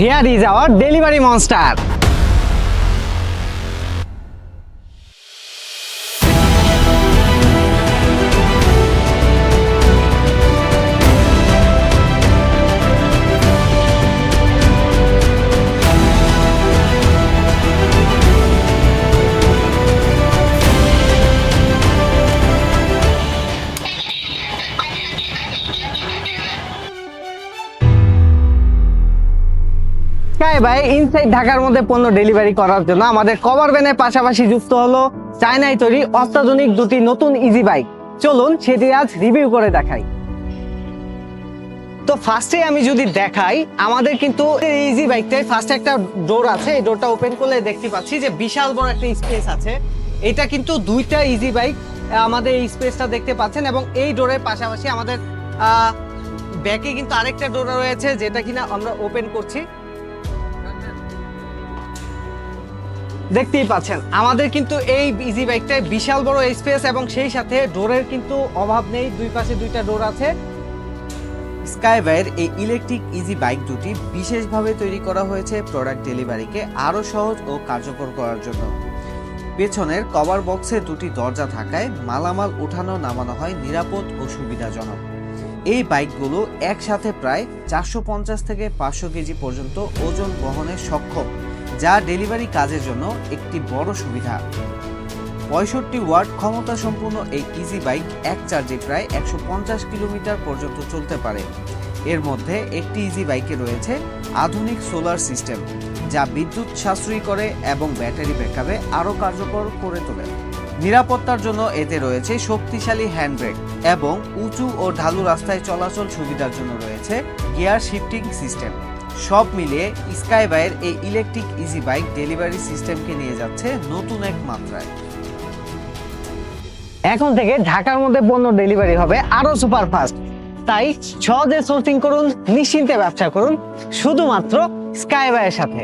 Here is our delivery monster sky ভাই inside ঢাকার মধ্যে পণ্য ডেলিভারি করার জন্য আমাদের কভার ভ্যানের পাশাপাশি যুক্ত হলো চায়নায় তৈরি অত্যাধুনিক দুটি নতুন ইজি বাইক চলুন সেটি আজ রিভিউ করে দেখাই। তো ফার্স্টে আমি যদি দেখাই, আমাদের কিন্তু ইজি বাইকটায় ফার্স্ট একটা ডোর আছে। এই ডোরটা ওপেন করলে দেখতে পাচ্ছি যে বিশাল বড় একটা স্পেস আছে। এটা কিন্তু দুইটা ইজি বাইক আমাদের এই স্পেসটা দেখতে পাচ্ছেন এবং এই ডোরের পাশাপাশি আমাদের ব্যাকে কিন্তু আরেকটা ডোর রয়েছে যেটা কিনা আমরা ওপেন করছি। দেখতেই পাচ্ছেন। আমাদের কিন্তু এই ইজি বাইকটায় বিশাল বড় স্পেস এবং সেই সাথে ডোরের কিন্তু অভাব নেই। দুই পাশে দুইটা ডোর আছে। স্কাইওয়ার এই ইলেকট্রিক ইজি বাইক দুটি বিশেষভাবে তৈরি করা হয়েছে প্রোডাক্ট ডেলিভারিকে আরও সহজ ও কার্যকর করার জন্য। পেছনের কভার বক্সে দুটি দরজা থাকায় মালামাল ওঠানো নামানো হয় নিরাপদ ও সুবিধাজনক। এই বাইকগুলো একসাথে প্রায় চারশো পঞ্চাশ থেকে পাঁচশো কেজি পর্যন্ত ওজন বহনে সক্ষম। যা ডেলিভারি কাজের জন্য একটি বড় সুবিধা। পঁয়ষট্টি ওয়াট ক্ষমতা সম্পূর্ণ এই ইজি বাইক এক চার্জে প্রায় একশো পঞ্চাশ কিলোমিটার পর্যন্ত চলতে পারে। এর মধ্যে একটি ইজি বাইকে রয়েছে আধুনিক সোলার সিস্টেম, যা বিদ্যুৎ সাশ্রয়ী করে এবং ব্যাটারি ব্যাকআপে আরও কার্যকর করে তোলে। নিরাপত্তার জন্য এতে রয়েছে শক্তিশালী হ্যান্ডব্রেক এবং উঁচু ও ঢালু রাস্তায় চলাচল সুবিধার জন্য রয়েছে গিয়ার শিফটিং সিস্টেম। সব মিলিয়ে স্কাইবাইয়ের এই ইলেকট্রিক ইজি বাইক ডেলিভারি সিস্টেমকে নিয়ে যাচ্ছে নতুন এক মাত্রায়। এখন থেকে ঢাকার মধ্যে পণ্য ডেলিভারি হবে আরও সুপার ফাস্ট তাই সহজে সোর্সিং করুন, নিশ্চিন্তে ব্যবসা করুন, শুধুমাত্র স্কাইওয়ের সাথে।